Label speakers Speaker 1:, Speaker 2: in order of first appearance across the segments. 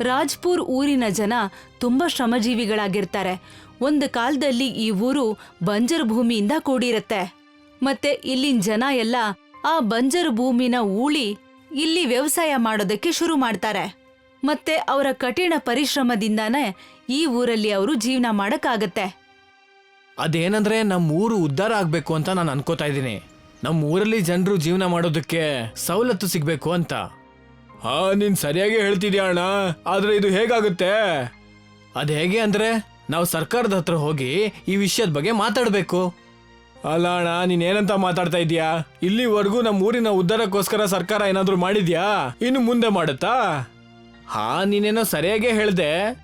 Speaker 1: ರಾಜ್ಪುರ್ ಊರಿನ ಜನ ತುಂಬ ಶ್ರಮಜೀವಿಗಳಾಗಿರ್ತಾರೆ. ಒಂದು ಕಾಲದಲ್ಲಿ ಈ ಊರು ಬಂಜರು ಭೂಮಿಯಿಂದ ಕೂಡಿರುತ್ತೆ. ಮತ್ತೆ ಇಲ್ಲಿನ ಜನ ಎಲ್ಲ ಆ ಬಂಜರು ಭೂಮಿನ ಊಳಿ ಇಲ್ಲಿ ವ್ಯವಸಾಯ ಮಾಡೋದಕ್ಕೆ ಶುರು ಮಾಡ್ತಾರೆ. ಮತ್ತೆ ಅವರ ಕಠಿಣ ಪರಿಶ್ರಮದಿಂದಾನೇ ಈ ಊರಲ್ಲಿ ಅವರು ಜೀವನ ಮಾಡಕ್ಕಾಗತ್ತೆ.
Speaker 2: ಅದೇನಂದ್ರೆ ನಮ್ಮ ಊರು ಉದ್ಧಾರ ಆಗ್ಬೇಕು ಅಂತ ನಾನು ಅನ್ಕೋತಾ ಇದ್ದೀನಿ. ನಮ್ಮ ಊರಲ್ಲಿ ಜನರು ಜೀವನ ಮಾಡೋದಕ್ಕೆ ಸವಲತ್ತು ಸಿಗ್ಬೇಕು ಅಂತ. ಹಾ ನೀನ್ ಸರಿಯಾಗಿ ಹೇಳ್ತಿದ್ಯಾ ಅಣ್ಣ? ಆದ್ರೆ ಇದು ಹೇಗಾಗುತ್ತೆ? ಅದ್ ಹೇಗೆ ಅಂದ್ರೆ ನಾವು ಸರ್ಕಾರದ ಹತ್ರ ಹೋಗಿ ಈ ವಿಷಯದ ಬಗ್ಗೆ ಮಾತಾಡ್ಬೇಕು. ಅಲ್ಲ ಅಣ್ಣ ನೀನ್ ಏನಂತ ಮಾತಾಡ್ತಾ ಇದೀಯಾ ಇಲ್ಲಿವರೆಗೂ ನಮ್ಮ ಊರಿನ ಉದ್ಧಾರಕ್ಕೋಸ್ಕರ ಸರ್ಕಾರ ಏನಾದ್ರೂ ಮಾಡಿದ್ಯಾ? ಇನ್ನು ಮುಂದೆ ಮಾಡುತ್ತಾ? ಹಾ ನೀನೇನೋ ಸರಿಯಾಗೇ ಹೇಳ್ದೆ.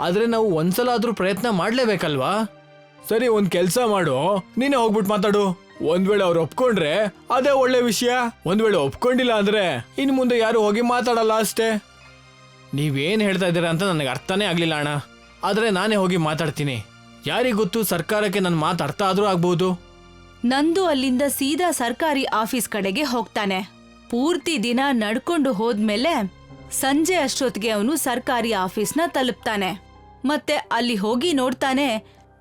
Speaker 2: ಆದ್ರೆ ನಾವು ಒಂದ್ಸಲ ಆದ್ರೂ ಪ್ರಯತ್ನ ಮಾಡ್ಲೇಬೇಕಲ್ವಾ? ಸರಿ ಒಂದ್ ಕೆಲ್ಸ ಮಾಡು. ನೀನೇ ಹೋಗ್ಬಿಟ್ಟು ಮಾತಾಡು. ಒಂದ್ ವೇಳೆ ಅವ್ರು ಒಪ್ಕೊಂಡ್ರೆ ಅದೇ ಒಳ್ಳೆ ವಿಷಯ. ಒಂದ್ ವೇಳೆ ಒಪ್ಕೊಂಡಿಲ್ಲ ಅಂದ್ರೆ ಇನ್ ಮುಂದೆ ಯಾರು ಹೋಗಿ ಮಾತಾಡಲ್ಲ ಅಷ್ಟೇ. ನೀವೇನ್ ಹೇಳ್ತಾ ಇದ್ದೀರಾ ಅಂತ ನನಗೆ ಅರ್ಥನೇ ಆಗ್ಲಿಲ್ಲ ಅಣ್ಣ. ಆದ್ರೆ ನಾನೇ ಹೋಗಿ ಮಾತಾಡ್ತೀನಿ. ಯಾರಿಗ್ ಗೊತ್ತು ಸರ್ಕಾರಕ್ಕೆ ನನ್ನ ಮಾತು ಅರ್ಥ ಆದ್ರೂ ಆಗ್ಬಹುದು
Speaker 1: ನಂದು ಅಲ್ಲಿಂದ ಸೀದಾ ಸರ್ಕಾರಿ ಆಫೀಸ್ ಕಡೆಗೆ ಹೋಗ್ತಾನೆ. ಪೂರ್ತಿ ದಿನ ನಡ್ಕೊಂಡು ಹೋದ್ಮೇಲೆ ಸಂಜೆ ಅಷ್ಟೊತ್ತಿಗೆ ಅವನು ಸರ್ಕಾರಿ ಆಫೀಸ್ನ ತಲುಪ್ತಾನೆ. ಮತ್ತೆ ಅಲ್ಲಿ ಹೋಗಿ ನೋಡ್ತಾನೆ,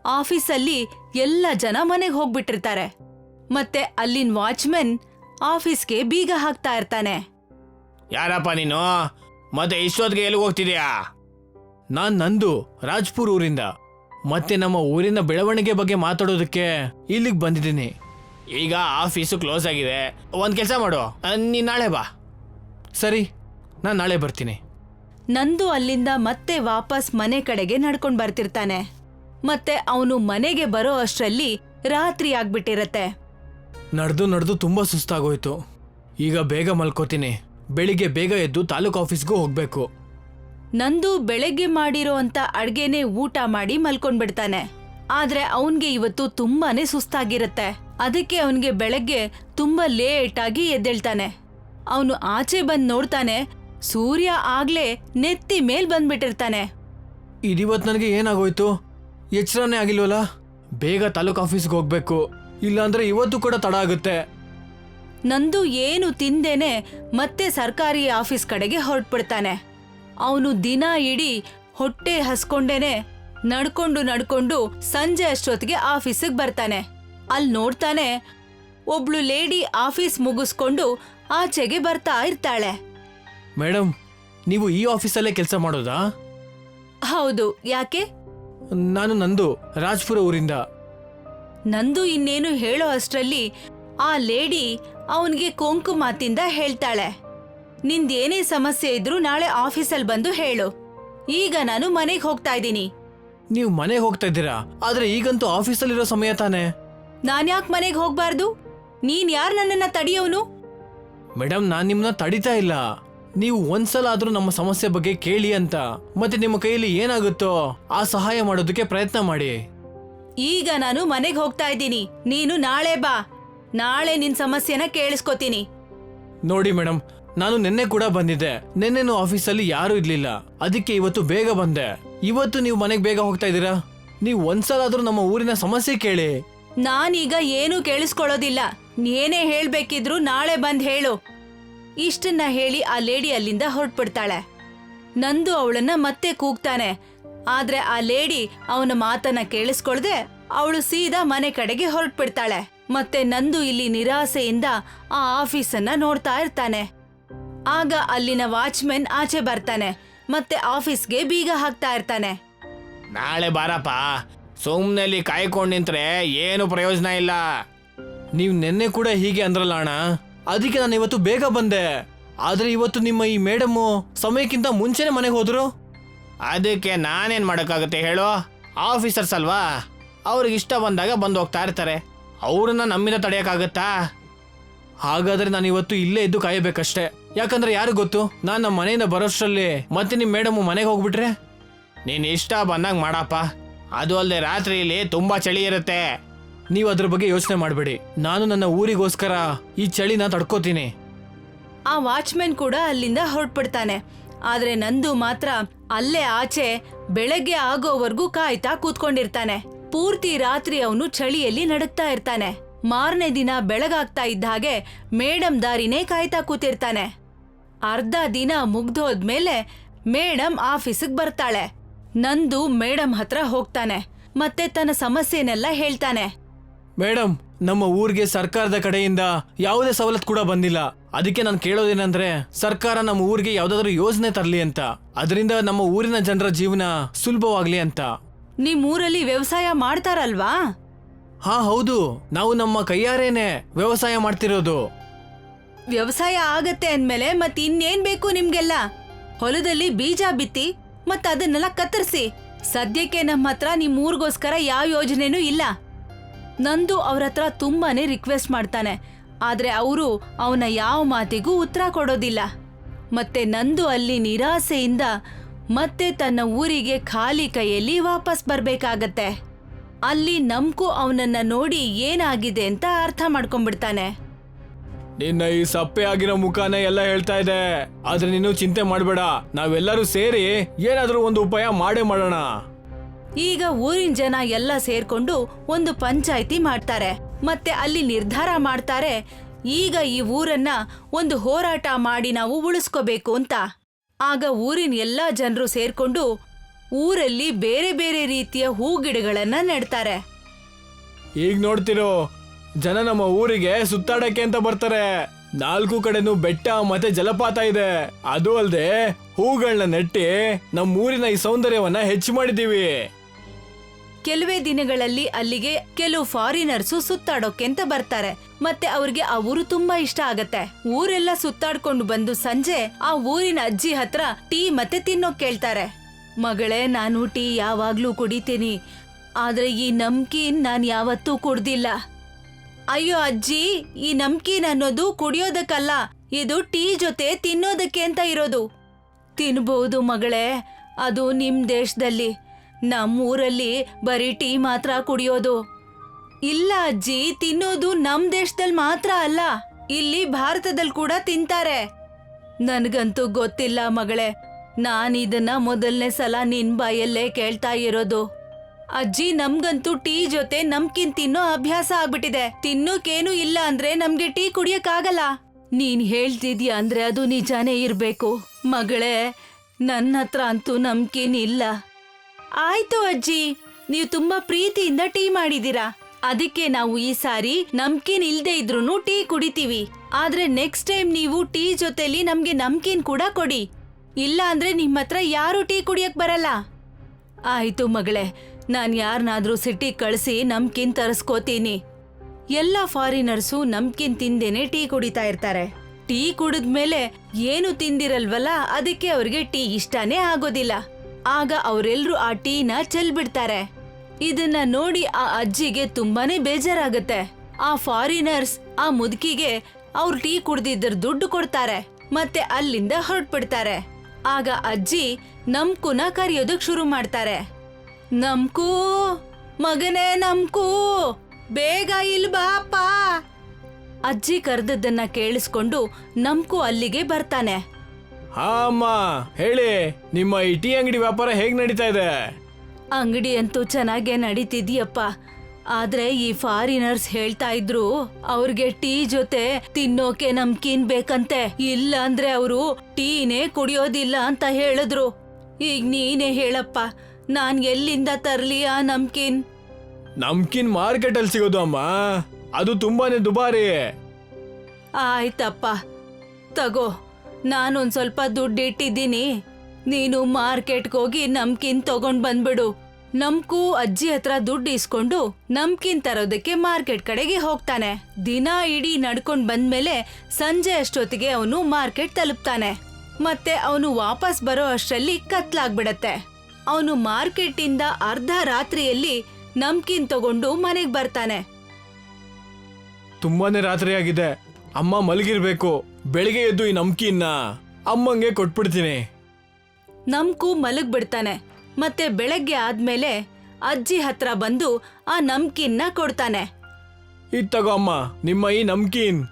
Speaker 1: ಆಫೀಸಲ್ಲಿ ಎಲ್ಲ ಜನ ಮನೆಗೆ ಹೋಗ್ಬಿಟ್ಟಿರ್ತಾರೆ. ಮತ್ತೆ ಅಲ್ಲಿನ ವಾಚ್ಮೆನ್ ಆಫೀಸ್ಗೆ ಬೀಗ ಹಾಕ್ತಾ ಇರ್ತಾನೆ.
Speaker 2: ಯಾರಪ್ಪ ನೀನು? ಮತ್ತೆ ಇಷ್ಟೊತ್ತಿಗೆ ಎಲ್ಲಿಗೆ ಹೋಗ್ತಿದ್ಯಾ? ನಾನ್ ನಂದು ರಾಜ್ಪುರ್ ಊರಿಂದ. ಮತ್ತೆ ನಮ್ಮ ಊರಿನ ಬೆಳವಣಿಗೆ ಬಗ್ಗೆ ಮಾತಾಡೋದಕ್ಕೆ ಇಲ್ಲಿಗೆ ಬಂದಿದ್ದೀನಿ. ಈಗ ಆಫೀಸು ಕ್ಲೋಸ್ ಆಗಿದೆ. ಒಂದ್ ಕೆಲಸ ಮಾಡು. ನೀನ್ ನಾಳೆ ಬಾ. ಸರಿ ನಾನು ನಾಳೆ ಬರ್ತೀನಿ.
Speaker 1: ನಂದು ಅಲ್ಲಿಂದ ಮತ್ತೆ ವಾಪಸ್ ಮನೆ ಕಡೆಗೆ ನಡ್ಕೊಂಡು ಬರ್ತಿರ್ತಾನೆ. ಮತ್ತೆ ಅವನು ಮನೆಗೆ ಬರೋ ಅಷ್ಟರಲ್ಲಿ ರಾತ್ರಿ ಆಗ್ಬಿಟ್ಟಿರತ್ತೆ.
Speaker 2: ನಡೆದು ನಡೆದು ತುಂಬ ಸುಸ್ತಾಗೋಯ್ತು. ಈಗ ಬೇಗ ಮಲ್ಕೋತೀನಿ. ಬೆಳಿಗ್ಗೆ ಬೇಗ ಎದ್ದು ತಾಲೂಕು ಆಫೀಸ್ಗೂ ಹೋಗ್ಬೇಕು.
Speaker 1: ನಂದು ಬೆಳಗ್ಗೆ ಮಾಡಿರೋ ಅಂತ ಅಡ್ಗೆನೆ ಊಟ ಮಾಡಿ ಮಲ್ಕೊಂಡ್ಬಿಡ್ತಾನೆ. ಆದ್ರೆ ಅವನ್ಗೆ ಇವತ್ತು ತುಂಬಾನೇ ಸುಸ್ತಾಗಿರತ್ತೆ. ಅದಕ್ಕೆ ಅವನ್ಗೆ ಬೆಳಗ್ಗೆ ತುಂಬಾ ಲೇಟ್ ಆಗಿ ಎದ್ದೇಳ್ತಾನೆ. ಅವನು ಆಚೆ ಬಂದ್ ನೋಡ್ತಾನೆ ಸೂರ್ಯ ಆಗ್ಲೇ ನೆತ್ತಿ ಮೇಲ್ ಬಂದ್ಬಿಟ್ಟಿರ್ತಾನೆ.
Speaker 2: ಇದಿವತ್ ನನಗೆ ಏನಾಗೋಯ್ತು? ಎಚ್ಚರನೇ ಆಗಿಲ್ವಲ್ಲ ಬೇಗ ತಾಲೂಕು ಆಫೀಸ್ಗೆ ಹೋಗ್ಬೇಕು. ಇಲ್ಲಾಂದ್ರೆ ಇವತ್ತು ಕೂಡ ತಡ ಆಗುತ್ತೆ.
Speaker 1: ನಂದು ಏನು ತಿಂದೇನೆ ಮತ್ತೆ ಸರ್ಕಾರಿ ಆಫೀಸ್ ಕಡೆಗೆ ಹೊರಟ್ಬಿಡ್ತಾನೆ. ಅವನು ದಿನ ಇಡೀ ಹೊಟ್ಟೆ ಹಸ್ಕೊಂಡೇನೆ ನಡ್ಕೊಂಡು ನಡ್ಕೊಂಡು ಸಂಜೆ ಅಷ್ಟೊತ್ತಿಗೆ ಆಫೀಸಿಗೆ ಬರ್ತಾನೆ. ಅಲ್ಲಿ ನೋಡ್ತಾನೆ ಒಬ್ಳು ಲೇಡಿ ಆಫೀಸ್ ಮುಗಿಸ್ಕೊಂಡು ಆಚೆಗೆ ಬರ್ತಾ ಇರ್ತಾಳೆ.
Speaker 2: ಮೇಡಮ್ ನೀವು ಈ ಆಫೀಸಲ್ಲೇ ಕೆಲಸ ಮಾಡೋದಾ?
Speaker 1: ಹೌದು ಯಾಕೆ?
Speaker 2: ನಾನು ನಂದು ರಾಜ್ಪುರ ಊರಿಂದ.
Speaker 1: ನಂದು ಇನ್ನೇನು ಹೇಳೋ ಅಷ್ಟರಲ್ಲಿ ಆ ಲೇಡಿ ಅವನಿಗೆ ಕೊಂಕು ಮಾತಿಂದ ಹೇಳ್ತಾಳೆ. ನಿಂದೇನೇ ಸಮಸ್ಯೆ ಇದ್ರೂ ನಾಳೆ ಆಫೀಸಲ್ಲಿ ಬಂದು ಹೇಳು. ಈಗ ನಾನು ಮನೆಗೆ ಹೋಗ್ತಾ ಇದ್ದೀನಿ.
Speaker 2: ನೀವು ಮನೆಗೆ ಹೋಗ್ತಾ ಇದ್ದೀರಾ? ಆದ್ರೆ ಈಗಂತೂ ಆಫೀಸಲ್ಲಿರೋ ಸಮಯ ತಾನೇ?
Speaker 1: ಯಾಕೆ ಮನೆಗೆ ಹೋಗ್ಬಾರ್ದು? ನೀನ್ ಯಾರು ನನ್ನನ್ನ ತಡೆಯೋನು?
Speaker 2: ಮೇಡಮ್ ನಾನು ನಿಮ್ಮನ್ನ ತಡಿತಾ ಇಲ್ಲ. ನೀವು ಒಂದ್ಸಲ ಆದ್ರೂ ನಮ್ಮ ಸಮಸ್ಯೆ ಬಗ್ಗೆ ಕೇಳಿ ಅಂತ. ಮತ್ತೆ ನಿಮ್ಮ ಕೈಯಲ್ಲಿ ಏನಾಗುತ್ತೋ ಆ ಸಹಾಯ ಮಾಡೋದಕ್ಕೆ ಪ್ರಯತ್ನ ಮಾಡಿ.
Speaker 1: ಈಗ ನಾನು ಮನೆಗೆ ಹೋಗ್ತಾ ಇದ್ದೀನಿ. ನೀನು ನಾಳೆ ಬಾ. ನಾಳೆ ನಿನ್ ಸಮಸ್ಯೆನ ಕೇಳಿಸ್ಕೊತೀನಿ.
Speaker 2: ನೋಡಿ ಮೇಡಮ್ ನಾನು ನಿನ್ನೆ ಕೂಡ ಬಂದಿದ್ದೆ. ನಿನ್ನೆನೂ ಆಫೀಸಲ್ಲಿ ಯಾರೂ ಇರ್ಲಿಲ್ಲ. ಅದಕ್ಕೆ ಇವತ್ತು ಬೇಗ ಬಂದೆ. ಇವತ್ತು ನೀವು ಮನೆಗೆ ಬೇಗ ಹೋಗ್ತಾ ಇದ್ದೀರಾ? ನೀವು ಒಂದ್ಸಲ ಆದ್ರೂ ನಮ್ಮ ಊರಿನ ಸಮಸ್ಯೆ ಕೇಳಿ.
Speaker 1: ನಾನೀಗ ಏನೂ ಕೇಳಿಸ್ಕೊಳ್ಳೋದಿಲ್ಲ. ಏನೇ ಹೇಳ್ಬೇಕಿದ್ರು ನಾಳೆ ಬಂದ್ ಹೇಳು. ಇಷ್ಟನ್ನ ಹೇಳಿ ಆ ಲೇಡಿ ಅಲ್ಲಿಂದ ಹೊರಟ್ಬಿಡ್ತಾಳೆ. ನಂದು ಅವಳನ್ನ ಮತ್ತೆ ಕೂಗ್ತಾನೆ. ಆದ್ರೆ ಆ ಲೇಡಿ ಅವನ ಮಾತನ್ನ ಕೇಳಿಸ್ಕೊಳ್ದೆ ಅವಳು ಸೀದಾ ಮನೆ ಕಡೆಗೆ ಹೊರಟ್ಬಿಡ್ತಾಳೆ. ಮತ್ತೆ ನಂದು ಇಲ್ಲಿ ನಿರಾಸೆಯಿಂದ ಆ ಆಫೀಸನ್ನ ನೋಡ್ತಾ ಇರ್ತಾನೆ. ಆಗ ಅಲ್ಲಿನ ವಾಚ್ಮೆನ್ ಆಚೆ ಬರ್ತಾನೆ. ಮತ್ತೆ ಆಫೀಸ್ಗೆ ಬೀಗ ಹಾಕ್ತಾ ಇರ್ತಾನೆ.
Speaker 2: ನಾಳೆ ಬಾರಪ್ಪ. ಸುಮ್ಮನೆ ಅಲ್ಲಿ ಕಾಯ್ಕೊಂಡು ನಿಂತ್ರೆ ಏನು ಪ್ರಯೋಜನ ಇಲ್ಲ. ನೀವು ನಿನ್ನೆ ಕೂಡ ಹೀಗೆ ಅಂದ್ರಲ್ಲ ಅಣ್ಣ. ಅದಕ್ಕೆ ನಾನು ಇವತ್ತು ಬೇಗ ಬಂದೆ. ಆದ್ರೆ ಇವತ್ತು ನಿಮ್ಮ ಈ ಮೇಡಮ್ ಸಮಯಕ್ಕಿಂತ ಮುಂಚೆನೆ ಮನೆಗೆ ಹೋದ್ರು? ಅದಕ್ಕೆ ನಾನೇನು ಮಾಡೋಕ್ಕಾಗುತ್ತೆ ಹೇಳೋ? ಆಫೀಸರ್ಸ್ ಅಲ್ವಾ? ಅವ್ರಿಗೆ ಇಷ್ಟ ಬಂದಾಗ ಬಂದು ಹೋಗ್ತಾ ಇರ್ತಾರೆ. ಅವ್ರನ್ನ ನಮ್ಮಿಂದ ತಡೆಯೋಕ್ಕಾಗತ್ತಾ? ಹಾಗಾದ್ರೆ ನಾನು ಇವತ್ತು ಇಲ್ಲೇ ಇದ್ದು ಕಾಯಬೇಕಷ್ಟೇ. ಯಾಕಂದ್ರೆ ಯಾರು ಗೊತ್ತು? ನಾನು ನಮ್ಮ ಮನೆಯಿಂದ ಬರೋಷ್ಟರಲ್ಲಿ ಮತ್ತೆ ನಿಮ್ಮ ಮೇಡಮು ಮನೆಗೆ ಹೋಗ್ಬಿಟ್ರೆ? ನೀನು ಇಷ್ಟ ಬಂದಾಗ ಮಾಡಪ್ಪ. ಅದು ಅಲ್ಲದೆ ರಾತ್ರಿಯಲ್ಲಿ ತುಂಬಾ ಚಳಿ ಇರುತ್ತೆ. ನೀವು ಅದ್ರ ಬಗ್ಗೆ ಯೋಚನೆ ಮಾಡಬೇಡಿ. ನಾನು ನನ್ನ ಊರಿಗೋಸ್ಕರ ಈ ಚಳಿನ ತಡ್ಕೋತೀನಿ.
Speaker 1: ಆ ವಾಚ್ಮೆನ್ ಕೂಡ ಅಲ್ಲಿಂದ ಹೊರಟ್ಬಿಡ್ತಾನೆ. ಆದ್ರೆ ನಂದು ಮಾತ್ರ ಅಲ್ಲೇ ಆಚೆ ಬೆಳಗ್ಗೆ ಆಗೋವರೆಗೂ ಕಾಯ್ತಾ ಕೂತ್ಕೊಂಡಿರ್ತಾನೆ. ಪೂರ್ತಿ ರಾತ್ರಿ ಅವನು ಚಳಿಯಲ್ಲಿ ನಡಕ್ತಾ ಇರ್ತಾನೆ. ಮಾರನೇ ದಿನ ಬೆಳಗಾಗ್ತಾ ಇದ್ದ ಹಾಗೆ ಮೇಡಮ್ ದಾರಿನೇ ಕಾಯ್ತಾ ಕೂತಿರ್ತಾನೆ. ಅರ್ಧ ದಿನ ಮುಗ್ದೋದ್ಮೇಲೆ ಮೇಡಮ್ ಆಫೀಸಿಗೆ ಬರ್ತಾಳೆ. ನಂದು ಮೇಡಮ್ ಹತ್ರ ಹೋಗ್ತಾನೆ. ಮತ್ತೆ ತನ್ನ ಸಮಸ್ಯೆನೆಲ್ಲ ಹೇಳ್ತಾನೆ.
Speaker 2: ಮೇಡಮ್ ನಮ್ಮ ಊರಿಗೆ ಸರ್ಕಾರದ ಕಡೆಯಿಂದ ಯಾವುದೇ ಸವಲತ್ತು ಕೂಡ ಬಂದಿಲ್ಲ. ಅದಕ್ಕೆ ನಾನು ಕೇಳೋದೇನಂದ್ರೆ ಸರ್ಕಾರ ನಮ್ಮ ಊರಿಗೆ ಯಾವ್ದಾದ್ರು ಯೋಜನೆ ತರಲಿ ಅಂತ. ಅದರಿಂದ ನಮ್ಮ ಊರಿನ ಜನರ ಜೀವನ ಸುಲಭವಾಗ್ಲಿ ಅಂತ.
Speaker 1: ನಿಮ್ ಊರಲ್ಲಿ ವ್ಯವಸಾಯ ಮಾಡ್ತಾರಲ್ವಾ?
Speaker 2: ಹಾ ಹೌದು. ನಾವು ನಮ್ಮ ಕೈಯಾರೇನೆ ವ್ಯವಸಾಯ ಮಾಡ್ತಿರೋದು.
Speaker 1: ವ್ಯವಸಾಯ ಆಗತ್ತೆ ಅಂದ್ಮೇಲೆ ಮತ್ ಇನ್ನೇನ್ ಬೇಕು ನಿಮ್ಗೆಲ್ಲ? ಹೊಲದಲ್ಲಿ ಬೀಜ ಬಿತ್ತಿ ಮತ್ತೆ ಅದನ್ನೆಲ್ಲ ಕತ್ತರಿಸಿ. ಸದ್ಯಕ್ಕೆ ನಮ್ಮ ಹತ್ರ ನಿಮ್ ಊರಿಗೋಸ್ಕರ ಯಾವ ಯೋಜನೆನೂ ಇಲ್ಲ. ನಂದು ಅವ್ರ ಹತ್ರ ತುಂಬಾನೇ ರಿಕ್ವೆಸ್ಟ್ ಮಾಡ್ತಾನೆ. ಆದ್ರೆ ಅವರು ಅವನ ಯಾವ ಮಾತಿಗೂ ಉತ್ತರ ಕೊಡೋದಿಲ್ಲ. ಮತ್ತೆ ನಂದು ಅಲ್ಲಿ ನಿರಾಸೆಯಿಂದ ಮತ್ತೆ ತನ್ನ ಊರಿಗೆ ಖಾಲಿ ಕೈಯಲ್ಲಿ ವಾಪಸ್ ಬರ್ಬೇಕಾಗತ್ತೆ. ಅಲ್ಲಿ ನಮ್ಕು ಅವನನ್ನ ನೋಡಿ ಏನಾಗಿದೆ ಅಂತ ಅರ್ಥ ಮಾಡ್ಕೊಂಡ್ಬಿಡ್ತಾನೆ.
Speaker 2: ನಿನ್ನ ಈ ಸಪ್ಪೆ ಆಗಿರೋ ಮುಖಾನ ಎಲ್ಲ ಹೇಳ್ತಾ ಇದೆ. ಆದ್ರೆ ನೀನು ಚಿಂತೆ ಮಾಡಬೇಡ. ನಾವೆಲ್ಲರೂ ಸೇರಿ ಏನಾದ್ರೂ ಒಂದು ಉಪಾಯ ಮಾಡೇ ಮಾಡೋಣ.
Speaker 1: ಈಗ ಊರಿನ ಜನ ಎಲ್ಲ ಸೇರ್ಕೊಂಡು ಒಂದು ಪಂಚಾಯಿತಿ ಮಾಡ್ತಾರೆ. ಮತ್ತೆ ಅಲ್ಲಿ ನಿರ್ಧಾರ ಮಾಡ್ತಾರೆ, ಈಗ ಈ ಊರನ್ನ ಒಂದು ಹೋರಾಟ ಮಾಡಿ ನಾವು ಉಳಿಸ್ಕೋಬೇಕು ಅಂತ. ಆಗ ಊರಿನ ಎಲ್ಲಾ ಜನರು ಸೇರ್ಕೊಂಡು ಊರಲ್ಲಿ ಬೇರೆ ಬೇರೆ ರೀತಿಯ ಹೂ ಗಿಡಗಳನ್ನ ನೆಡ್ತಾರೆ.
Speaker 2: ಈಗ ನೋಡ್ತಿರೋ, ಜನ ನಮ್ಮ ಊರಿಗೆ ಸುತ್ತಾಡಕ್ಕೆ ಅಂತ ಬರ್ತಾರೆ. ನಾಲ್ಕು ಕಡೆನೂ ಬೆಟ್ಟ ಮತ್ತೆ ಜಲಪಾತ ಇದೆ. ಅದು ಅಲ್ಲದೆ ಹೂಗಳನ್ನ ನೆಟ್ಟಿ ನಮ್ಮ ಊರಿನ ಈ ಸೌಂದರ್ಯವನ್ನ ಹೆಚ್ಚು ಮಾಡಿದೀವಿ
Speaker 1: ಕೆಲವೇ ದಿನಗಳಲ್ಲಿ ಅಲ್ಲಿಗೆ ಕೆಲವು ಫಾರಿನರ್ಸು ಸುತ್ತಾಡೋಕೆ ಅಂತ ಬರ್ತಾರೆ. ಮತ್ತೆ ಅವ್ರಿಗೆ ಆ ಊರು ತುಂಬಾ ಇಷ್ಟ ಆಗತ್ತೆ. ಊರೆಲ್ಲ ಸುತ್ತಾಡ್ಕೊಂಡು ಬಂದು ಸಂಜೆ ಆ ಊರಿನ ಅಜ್ಜಿ ಹತ್ರ ಟೀ ಮತ್ತೆ ತಿನ್ನೋಕ್ ಕೇಳ್ತಾರೆ. ಮಗಳೇ, ನಾನು ಟೀ ಯಾವಾಗ್ಲೂ ಕುಡಿತೀನಿ. ಆದ್ರೆ ಈ ನಮ್ಕೀನ್ ನಾನು ಯಾವತ್ತೂ ಕುಡ್ದಿಲ್ಲ. ಅಯ್ಯೋ ಅಜ್ಜಿ, ಈ ನಮ್ಕೀನ್ ಅನ್ನೋದು ಕುಡಿಯೋದಕ್ಕಲ್ಲ. ಇದು ಟೀ ಜೊತೆ ತಿನ್ನೋದಕ್ಕೆ ಅಂತ ಇರೋದು. ತಿನ್ಬಹುದು ಮಗಳೇ. ಅದು ನಿಮ್ ದೇಶದಲ್ಲಿ. ನಮ್ಮೂರಲ್ಲಿ ಬರೀ ಟೀ ಮಾತ್ರ ಕುಡಿಯೋದು. ಇಲ್ಲ ಅಜ್ಜಿ, ತಿನ್ನೋದು ನಮ್ ದೇಶದಲ್ಲಿ ಮಾತ್ರ ಅಲ್ಲ, ಇಲ್ಲಿ ಭಾರತದಲ್ಲಿ ಕೂಡ ತಿಂತಾರೆ. ನನ್ಗಂತೂ ಗೊತ್ತಿಲ್ಲ ಮಗಳೇ, ನಾನಿದನ್ನ ಮೊದಲನೇ ಸಲ ನಿನ್ ಬಾಯಲ್ಲೇ ಕೇಳ್ತಾ ಇರೋದು. ಅಜ್ಜಿ, ನಮ್ಗಂತೂ ಟೀ ಜೊತೆ ನಮ್ಕಿನ್ ತಿನ್ನೋ ಅಭ್ಯಾಸ ಆಗ್ಬಿಟ್ಟಿದೆ. ತಿನ್ನೋಕೇನು ಇಲ್ಲ ಅಂದ್ರೆ ನಮ್ಗೆ ಟೀ ಕುಡಿಯಕ್ಕಾಗಲ್ಲ. ನೀನ್ ಹೇಳ್ತಿದ್ಯಾ ಅಂದ್ರೆ ಅದು ನಿಜಾನೇ ಇರ್ಬೇಕು. ಮಗಳೇ ನನ್ನ ಹತ್ರ ಅಂತೂ ನಮ್ಕಿನ್ ಇಲ್ಲ. ಆಯ್ತು ಅಜ್ಜಿ, ನೀವು ತುಂಬಾ ಪ್ರೀತಿಯಿಂದ ಟೀ ಮಾಡಿದೀರಾ ಅದಕ್ಕೆ ನಾವು ಈ ಸಾರಿ ನಮ್ಕಿನ್ ಇಲ್ದೇ ಇದ್ರೂ ಟೀ ಕುಡಿತೀವಿ. ಆದ್ರೆ ನೆಕ್ಸ್ಟ್ ಟೈಮ್ ನೀವು ಟೀ ಜೊತೆಲಿ ನಮ್ಗೆ ನಮ್ಕಿನ್ ಕೂಡ ಕೊಡಿ. ಇಲ್ಲ ಅಂದ್ರೆ ನಿಮ್ ಹತ್ರ ಯಾರು ಟೀ ಕುಡಿಯಕ್ ಬರಲ್ಲ. ಆಯ್ತು ಮಗಳೇ, ನಾನ್ ಯಾರನ್ನಾದ್ರೂ ಸಿಟಿ ಕಳಿಸಿ ನಮ್ಕಿನ್ ತರಿಸ್ಕೋತೀನಿ. ಎಲ್ಲ ಫಾರಿನರ್ಸು ನಮ್ಕಿನ್ ತಿಂದೇನೆ ಟೀ ಕುಡಿತಾ ಇರ್ತಾರೆ. ಟೀ ಕುಡಿದ್ಮೇಲೆ ಏನು ತಿಂದಿರಲ್ವಲ್ಲ, ಅದಕ್ಕೆ ಅವ್ರಿಗೆ ಟೀ ಇಷ್ಟನೇ ಆಗೋದಿಲ್ಲ. ಆಗ ಅವರೆಲ್ಲರೂ ಆ ಟೀನ ಚೆಲ್ಬಿಡ್ತಾರೆ. ಇದನ್ನ ನೋಡಿ ಆ ಅಜ್ಜಿಗೆ ತುಂಬಾನೇ ಬೇಜಾರಾಗತ್ತೆ. ಆ ಫಾರಿನರ್ಸ್, ಆ ಮುದುಕಿಗೆ ಅವ್ರು ಟೀ ಕುಡ್ದಿದ್ರ ದುಡ್ಡು ಕೊಡ್ತಾರೆ, ಮತ್ತೆ ಅಲ್ಲಿಂದ ಹೊರಟ್ಬಿಡ್ತಾರೆ. ಆಗ ಅಜ್ಜಿ ನಮ್ಕುನ ಕರೆಯೋದಕ್ ಶುರು ಮಾಡ್ತಾರೆ. ನಮ್ಕೂ, ಮಗನೇ ನಮ್ಕೂ, ಬೇಗ ಇಲ್ ಬಾಪಾ ಅಜ್ಜಿ ಕರೆದದ್ದನ್ನ ಕೇಳಿಸ್ಕೊಂಡು ನಮ್ಕು ಅಲ್ಲಿಗೆ ಬರ್ತಾನೆ.
Speaker 2: ಹಾ ಅಮ್ಮ. ಹೇಳಿ ನಿಮ್ಮ ಇಟಿ ಟೀ ಅಂಗಡಿ ವ್ಯಾಪಾರ ಹೇಗ್ ನಡೀತಾ ಇದೆ?
Speaker 1: ಅಂಗಡಿ ಅಂತೂ ಚೆನ್ನಾಗೇ ನಡೀತಿದ್ಯಪ್ಪ. ಆದ್ರೆ ಈ ಫಾರಿನರ್ಸ್ ಹೇಳ್ತಾ ಇದ್ರು ಅವ್ರಿಗೆ ಟೀ ಜೊತೆ ತಿನ್ನೋಕೆ ನಮ್ಕಿನ್ ಬೇಕಂತೆ. ಇಲ್ಲ ಅಂದ್ರೆ ಅವರು ಟೀನೇ ಕುಡಿಯೋದಿಲ್ಲ ಅಂತ ಹೇಳಿದ್ರು. ಈಗ ನೀನೇ ಹೇಳಪ್ಪ ನಾನ್ ಎಲ್ಲಿಂದ ತರ್ಲಿ ಆ ನಮ್ಕಿನ್?
Speaker 2: ನಮ್ಕಿನ್ ಮಾರ್ಕೆಟ್ ಅಲ್ಲಿ ಸಿಗೋದು ಅಮ್ಮ. ಅದು ತುಂಬಾನೇ ದುಬಾರಿ.
Speaker 1: ಆಯ್ತಪ್ಪ ತಗೋ. ನಾನೊಂದ್ ಸ್ವಲ್ಪ ದುಡ್ಡು ಇಟ್ಟಿದ್ದೀನಿ ನೀನು ಮಾರ್ಕೆಟ್ಗೆ ಹೋಗಿ ನಮ್ಕಿನ್ ತಗೊಂಡ್ ಬಂದ್ಬಿಡು. ನಮ್ಕು ಅಜ್ಜಿ ಹತ್ರ ದುಡ್ಡು ಇಸ್ಕೊಂಡು ನಮ್ಕಿನ್ ತರೋದಕ್ಕೆ ಮಾರ್ಕೆಟ್ ಕಡೆಗೆ ಹೋಗ್ತಾನೆ. ದಿನ ಇಡೀ ನಡ್ಕೊಂಡ್ ಬಂದ್ಮೇಲೆ ಸಂಜೆ ಅಷ್ಟೊತ್ತಿಗೆ ಅವನು ಮಾರ್ಕೆಟ್ ತಲುಪ್ತಾನೆ. ಮತ್ತೆ ಅವನು ವಾಪಸ್ ಬರೋ ಅಷ್ಟರಲ್ಲಿ ಕತ್ಲಾಗ್ಬಿಡತ್ತೆ. ಅವನು ಮಾರ್ಕೆಟಿಂದ ಅರ್ಧ ರಾತ್ರಿಯಲ್ಲಿ ನಮ್ಕಿನ್ ತಗೊಂಡು ಮನೆಗ್ ಬರ್ತಾನೆ.
Speaker 2: ತುಂಬಾನೇ ರಾತ್ರಿ ಆಗಿದೆ ಅಮ್ಮ ಮಲಗಿರ್ಬೇಕು. ಬೆಳಿಗ್ಗೆ ಎದ್ದು ಈ ನಮ್ಕಿನ್ನ ಅಮ್ಮಂಗೆ ಕೊಟ್ಬಿಡ್ತೀನಿ.
Speaker 1: ನಮ್ಕು ಮಲಗ್ ಬಿಡ್ತಾನೆ ಮತ್ತೆ ಬೆಳಗ್ಗೆ ಆದ್ಮೇಲೆ ಅಜ್ಜಿ ಹತ್ರ ಬಂದು ಆ ನಮ್ಕಿನ್ನ ಕೊಡ್ತಾನೆ.
Speaker 2: ಇದು ತಗೋ ಅಮ್ಮ ನಿಮ್ಮ ಈ ನಮ್ಕೀನ್.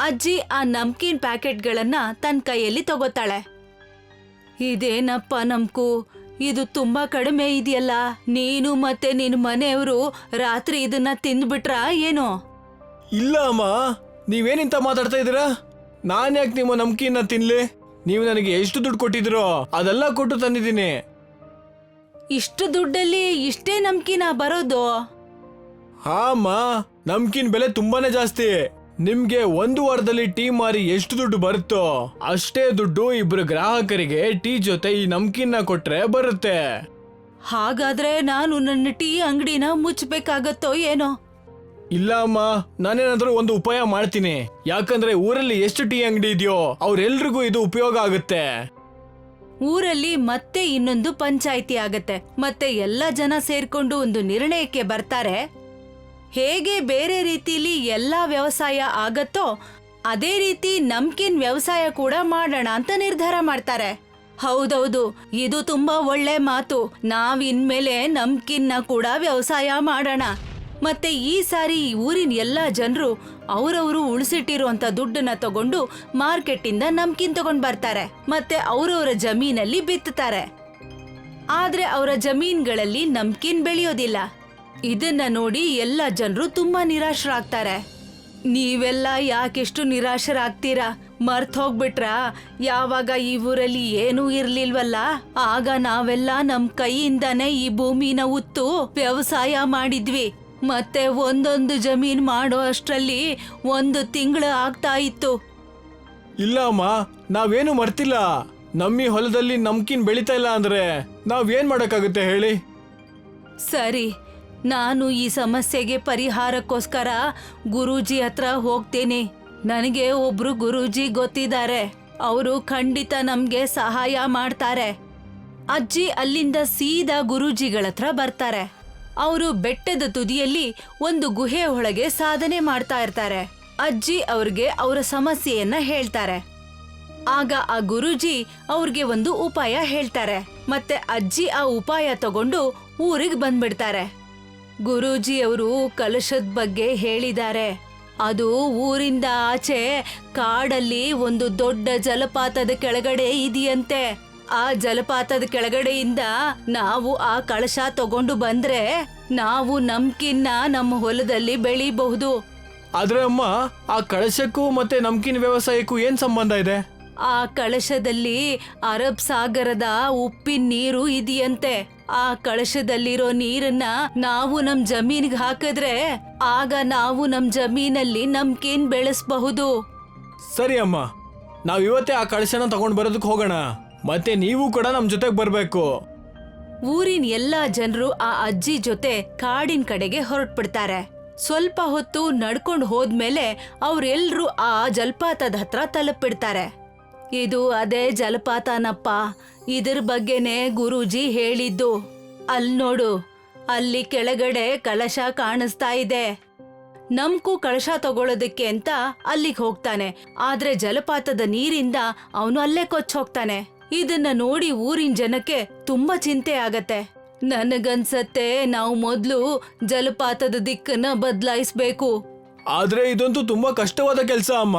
Speaker 1: ಅಜ್ಜಿ ಆ ನಮ್ಕಿನ್ ಪ್ಯಾಕೆಟ್ಗಳನ್ನ ತನ್ನ ಕೈಯಲ್ಲಿ ತಗೋತಾಳೆ. ಇದೇನಪ್ಪ ನಮ್ಕು? ಇದು ತುಂಬಾ ಕಡಿಮೆ ಇದೆಯಲ್ಲ? ನೀನು ಮತ್ತೆ ನಿನ್ ಮನೆಯವರು ರಾತ್ರಿ ಇದನ್ನ ತಿಂದ್ಬಿಟ್ರಾ ಏನೋ?
Speaker 2: ಇಲ್ಲ ಅಮ್ಮ ನೀವೇನಿಂತ ಮಾತಾಡ್ತಾ ಇದ್ದೀರಾ? ನಾನ್ ಯಾಕೆ ನಿಮ್ಮ ನಂಬಿಕೆಯನ್ನ ತಿನ್ಲಿ? ನೀವು ನನಗೆ ಎಷ್ಟು ದುಡ್ಡು ಕೊಟ್ಟಿದ್ರೋ ಅದೆಲ್ಲ ಕೊಟ್ಟು ತಂದಿದ್ದೀನಿ.
Speaker 1: ಇಷ್ಟು ದುಡ್ಡಲ್ಲಿ ಇಷ್ಟೇ ನಮ್ಕಿನ ಬರೋದು?
Speaker 2: ಹಾ ಅಮ್ಮ. ನಮ್ಕಿನ್ ಬೆಲೆ ತುಂಬಾನೇ ಜಾಸ್ತಿ. ನಿಮ್ಗೆ ಒಂದು ವಾರದಲ್ಲಿ ಟೀ ಮಾರಿ ಎಷ್ಟು ದುಡ್ಡು ಬರುತ್ತೋ ಅಷ್ಟೇ ದುಡ್ಡು ಇಬ್ರು ಗ್ರಾಹಕರಿಗೆ ಟೀ ಜೊತೆ ಈ ನಮ್ಕಿನ್ನ ಕೊಟ್ರೆ ಬರುತ್ತೆ.
Speaker 1: ಹಾಗಾದ್ರೆ ನಾನು ನನ್ನ ಟೀ ಅಂಗಡಿನ ಮುಚ್ಚಬೇಕಾಗತ್ತೋ ಏನೋ?
Speaker 2: ಇಲ್ಲ, ಅಮ್ಮ. ನಾನೇನಾದ್ರೂ ಒಂದು ಉಪಾಯ ಮಾಡ್ತೀನಿ. ಯಾಕಂದ್ರೆ ಊರಲ್ಲಿ ಎಷ್ಟು ಟೀ ಅಂಗಡಿ ಇದೆಯೋ, ಅವ್ರೆಲ್ರಿಗೂ ಇದು ಉಪಯೋಗ ಆಗುತ್ತೆ.
Speaker 1: ಊರಲ್ಲಿ ಮತ್ತೆ ಇನ್ನೊಂದು ಪಂಚಾಯಿತಿ ಆಗತ್ತೆ. ಮತ್ತೆ ಎಲ್ಲ ಜನ ಸೇರ್ಕೊಂಡು ಒಂದು ನಿರ್ಣಯಕ್ಕೆ ಬರ್ತಾರೆ. ಹೇಗೆ ಬೇರೆ ರೀತಿಲಿ ಎಲ್ಲಾ ವ್ಯವಸಾಯ ಆಗತ್ತೋ, ಅದೇ ರೀತಿ ನಮ್ಕಿನ್ ವ್ಯವಸಾಯ ಕೂಡ ಮಾಡೋಣ ಅಂತ ನಿರ್ಧಾರ ಮಾಡ್ತಾರೆ. ಹೌದೌದು, ಇದು ತುಂಬಾ ಒಳ್ಳೆ ಮಾತು. ನಾವ್ ಇನ್ಮೇಲೆ ನಮ್ಕಿನ್ನ ಕೂಡ ವ್ಯವಸಾಯ ಮಾಡೋಣ. ಮತ್ತೆ ಈ ಸಾರಿ ಈ ಊರಿನ ಎಲ್ಲ ಜನರು ಅವರವರು ಉಳಿಸಿಟ್ಟಿರುವಂತ ದುಡ್ಡನ್ನ ತಗೊಂಡು ಮಾರ್ಕೆಟಿಂದ ನಮ್ಕಿನ್ ತಗೊಂಡ್ ಬರ್ತಾರೆ. ಮತ್ತೆ ಅವರವರ ಜಮೀನಲ್ಲಿ ಬಿತ್ತುತ್ತಾರೆ ಆದ್ರೆ ಅವರ ಜಮೀನ್ಗಳಲ್ಲಿ ನಮ್ಕಿನ್ ಬೆಳೆಯೋದಿಲ್ಲ. ಇದನ್ನ ನೋಡಿ ಎಲ್ಲ ಜನರು ತುಂಬಾ ನಿರಾಶರಾಗ್ತಾರೆ. ನೀವೆಲ್ಲ ಯಾಕೆಷ್ಟು ನಿರಾಶರಾಗ್ತೀರಾ? ಮರ್ತ್ ಹೋಗ್ಬಿಟ್ರಾ? ಯಾವಾಗ ಈ ಊರಲ್ಲಿ ಏನೂ ಇರ್ಲಿಲ್ವಲ್ಲ? ಆಗ ನಾವೆಲ್ಲ ನಮ್ ಕೈಯಿಂದಾನೇ ಈ ಭೂಮಿನ ಉತ್ತು ವ್ಯವಸಾಯ ಮಾಡಿದ್ವಿ. ಮತ್ತೆ ಒಂದೊಂದು ಜಮೀನ್ ಮಾಡೋ ಅಷ್ಟ್ರಲ್ಲಿ ಒಂದು ತಿಂಗಳು ಆಗ್ತಾ ಇತ್ತು.
Speaker 2: ಇಲ್ಲ ಅಮ್ಮ ನಾವೇನು ಮರ್ತಿಲ್ಲ. ನಮ್ಮಿ ಹೊಲದಲ್ಲಿ ನಮ್ಕಿನ್ ಬೆಳಿತಾ ಇಲ್ಲ ಅಂದ್ರೆ ನಾವೇನ್ ಮಾಡಕ್ಕಾಗುತ್ತೆ ಹೇಳಿ?
Speaker 1: ಸರಿ ನಾನು ಈ ಸಮಸ್ಯೆಗೆ ಪರಿಹಾರಕ್ಕೋಸ್ಕರ ಗುರೂಜಿ ಹತ್ರ ಹೋಗ್ತೀನಿ. ನನಗೆ ಒಬ್ರು ಗುರೂಜಿ ಗೊತ್ತಿದ್ದಾರೆ. ಅವರು ಖಂಡಿತ ನಮ್ಗೆ ಸಹಾಯ ಮಾಡ್ತಾರೆ. ಅಜ್ಜಿ ಅಲ್ಲಿಂದ ಸೀದಾ ಗುರೂಜಿಗಳ ಹತ್ರ ಬರ್ತಾರೆ. ಅವರು ಬೆಟ್ಟದ ತುದಿಯಲ್ಲಿ ಒಂದು ಗುಹೆ ಒಳಗೆ ಸಾಧನೆ ಮಾಡ್ತಾ ಇರ್ತಾರೆ. ಅಜ್ಜಿ ಅವ್ರಿಗೆ ಅವರ ಸಮಸ್ಯೆಯನ್ನ ಹೇಳ್ತಾರೆ. ಆಗ ಆ ಗುರುಜಿ ಅವ್ರಿಗೆ ಒಂದು ಉಪಾಯ ಹೇಳ್ತಾರೆ. ಮತ್ತೆ ಅಜ್ಜಿ ಆ ಉಪಾಯ ತಗೊಂಡು ಊರಿಗೆ ಬಂದ್ಬಿಡ್ತಾರೆ. ಗುರೂಜಿ ಅವರು ಕಲಶದ ಬಗ್ಗೆ ಹೇಳಿದ್ದಾರೆ. ಅದು ಊರಿಂದ ಆಚೆ ಕಾಡಲ್ಲಿ ಒಂದು ದೊಡ್ಡ ಜಲಪಾತದ ಕೆಳಗಡೆ ಇದೆಯಂತೆ. ಆ ಜಲಪಾತದ ಕೆಳಗಡೆಯಿಂದ ನಾವು ಆ ಕಳಶ ತಗೊಂಡು ಬಂದ್ರೆ ನಾವು ನಮ್ಕಿನ್ನ ನಮ್ಮ ಹೊಲದಲ್ಲಿ ಬೆಳಿಬಹುದು.
Speaker 2: ಆದ್ರೆ ಅಮ್ಮ ಆ ಕಳಶಕ್ಕೂ ಮತ್ತೆ ನಮ್ಕಿನ್ ವ್ಯವಸಾಯಕ್ಕೂ ಏನ್ ಸಂಬಂಧ ಇದೆ?
Speaker 1: ಆ ಕಳಶದಲ್ಲಿ ಅರಬ್ ಸಾಗರದ ಉಪ್ಪಿನ ನೀರು ಇದೆಯಂತೆ. ಆ ಕಳಶದಲ್ಲಿರೋ ನೀರನ್ನ ನಾವು ನಮ್ ಜಮೀನಿಗೆ ಹಾಕಿದ್ರೆ ಆಗ ನಾವು ನಮ್ ಜಮೀನಲ್ಲಿ ನಮ್ಕೇನ್ ಬೆಳೆಸಬಹುದು.
Speaker 2: ಸರಿ ಅಮ್ಮ ನಾವ್ ಇವತ್ತೇ ಆ ಕಳಶನ ತಗೊಂಡ್ ಬರೋದಕ್ಕೆ ಹೋಗೋಣ. ಮತ್ತೆ ನೀವು ಕೂಡ ನಮ್ ಜೊತೆಗೆ ಬರ್ಬೇಕು.
Speaker 1: ಊರಿನ ಎಲ್ಲಾ ಜನರು ಆ ಅಜ್ಜಿ ಜೊತೆ ಕಾಡಿನ ಕಡೆಗೆ ಹೊರಟ್ಬಿಡ್ತಾರೆ. ಸ್ವಲ್ಪ ಹೊತ್ತು ನಡ್ಕೊಂಡು ಹೋದ್ಮೇಲೆ ಅವ್ರೆಲ್ರೂ ಆ ಜಲಪಾತದ ಹತ್ರ ತಲುಪಿಡ್ತಾರೆ ಇದು ಅದೇ ಜಲಪಾತನಪ್ಪ. ಇದ್ರ ಬಗ್ಗೆನೇ ಗುರೂಜಿ ಹೇಳಿದ್ದು. ಅಲ್ ನೋಡು, ಅಲ್ಲಿ ಕೆಳಗಡೆ ಕಲಶ ಕಾಣಿಸ್ತಾ ಇದೆ. ನಮ್ಗೂ ಕಳಶ ತಗೊಳ್ಳೋದಕ್ಕೆ ಅಂತ ಅಲ್ಲಿಗೆ ಹೋಗ್ತಾನೆ. ಆದ್ರೆ ಜಲಪಾತದ ನೀರಿಂದ ಅವನು ಅಲ್ಲೇ ಕೊಚ್ಚ ಹೋಗ್ತಾನೆ. ಇದನ್ನ ನೋಡಿ ಊರಿನ ಜನಕ್ಕೆ ತುಂಬಾ ಚಿಂತೆ ಆಗತ್ತೆ. ನನಗನ್ಸತ್ತೆ ನಾವು ಮೊದ್ಲು ಜಲಪಾತದ ದಿಕ್ಕನ್ನ ಬದಲಾಯಿಸ್ಬೇಕು.
Speaker 2: ಆದ್ರೆ ಇದಂತೂ ತುಂಬಾ ಕಷ್ಟವಾದ ಕೆಲಸ ಅಮ್ಮ.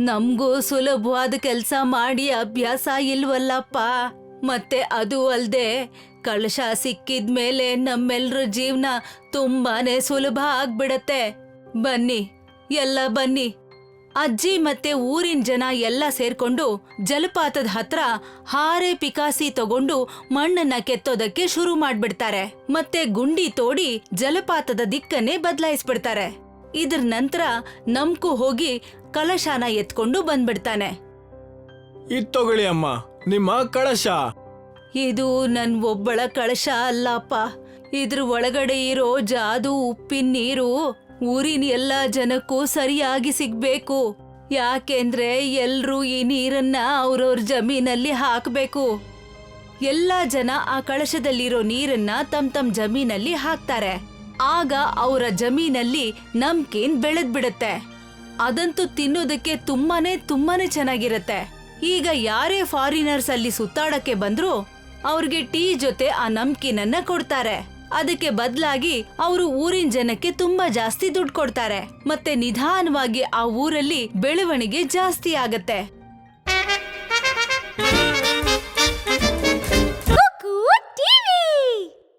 Speaker 1: ನಮ್ಗೂ ಸುಲಭವಾದ ಕೆಲಸ ಮಾಡಿ ಅಭ್ಯಾಸ ಇಲ್ವಲ್ಲಪ್ಪ. ಮತ್ತೆ ಅದು ಅಲ್ದೆ ಕಳಶ ಸಿಕ್ಕಿದ್ಮೇಲೆ ನಮ್ಮೆಲ್ರ ಜೀವನ ತುಂಬಾನೇ ಸುಲಭ ಆಗ್ಬಿಡತ್ತೆ. ಬನ್ನಿ ಎಲ್ಲ ಬನ್ನಿ. ಅಜ್ಜಿ ಮತ್ತೆ ಊರಿನ ಜನ ಎಲ್ಲ ಸೇರ್ಕೊಂಡು ಜಲಪಾತದ ಹತ್ರ ಹಾರೆ ಪಿಕಾಸಿ ತಗೊಂಡು ಮಣ್ಣನ್ನ ಕೆತ್ತೋದಕ್ಕೆ ಶುರು ಮಾಡ್ಬಿಡ್ತಾರೆ. ಮತ್ತೆ ಗುಂಡಿ ತೋಡಿ ಜಲಪಾತದ ದಿಕ್ಕನ್ನೇ ಬದಲಾಯಿಸ್ಬಿಡ್ತಾರೆ. ಇದ್ರ ನಂತರ ನಮ್ಕು ಹೋಗಿ ಕಲಶಾನ ಎತ್ಕೊಂಡು ಬಂದ್ಬಿಡ್ತಾನೆ.
Speaker 2: ಇದ್ ತಗೊಳ್ಳಿ ಅಮ್ಮ ನಿಮ್ಮ ಕಳಶ.
Speaker 1: ಇದು ನನ್ ಒಬ್ಬಳ ಕಳಶ ಅಲ್ಲಪ್ಪ. ಇದ್ರ ಒಳಗಡೆ ಇರೋ ಜಾದು ಉಪ್ಪಿನ ನೀರು ಊರಿನ ಎಲ್ಲ ಜನಕ್ಕೂ ಸರಿಯಾಗಿ ಸಿಗ್ಬೇಕು. ಯಾಕೆಂದ್ರೆ ಎಲ್ರೂ ಈ ನೀರನ್ನ ಅವ್ರವ್ರ ಜಮೀನಲ್ಲಿ ಹಾಕ್ಬೇಕು. ಎಲ್ಲ ಜನ ಆ ಕಳಶದಲ್ಲಿರೋ ನೀರನ್ನ ತಮ್ ತಮ್ ಜಮೀನಲ್ಲಿ ಹಾಕ್ತಾರೆ. ಆಗ ಅವರ ಜಮೀನಲ್ಲಿ ನಮ್ಕೇನ್ ಬೆಳೆದ್ ಬಿಡುತ್ತೆ ಅದಂತೂ ತಿನ್ನೋದಕ್ಕೆ ತುಂಬಾನೇ ತುಂಬಾನೇ ಚೆನ್ನಾಗಿರತ್ತೆ. ಈಗ ಯಾರೇ ಫಾರಿನರ್ಸ್ ಅಲ್ಲಿ ಸುತ್ತಾಡಕ್ಕೆ ಬಂದ್ರು ಅವ್ರಿಗೆ ಟೀ ಜೊತೆ ಆ ನಮ್ಕಿನನ್ನ ಕೊಡ್ತಾರೆ. ಅದಕ್ಕೆ ಬದಲಾಗಿ ಅವರು ಊರಿನ ಜನಕ್ಕೆ ತುಂಬಾ ಜಾಸ್ತಿ ದುಡ್ಡು ಕೊಡ್ತಾರೆ. ಮತ್ತೆ ನಿಧಾನವಾಗಿ ಆ ಊರಲ್ಲಿ ಬೆಳವಣಿಗೆ ಜಾಸ್ತಿ ಆಗತ್ತೆ.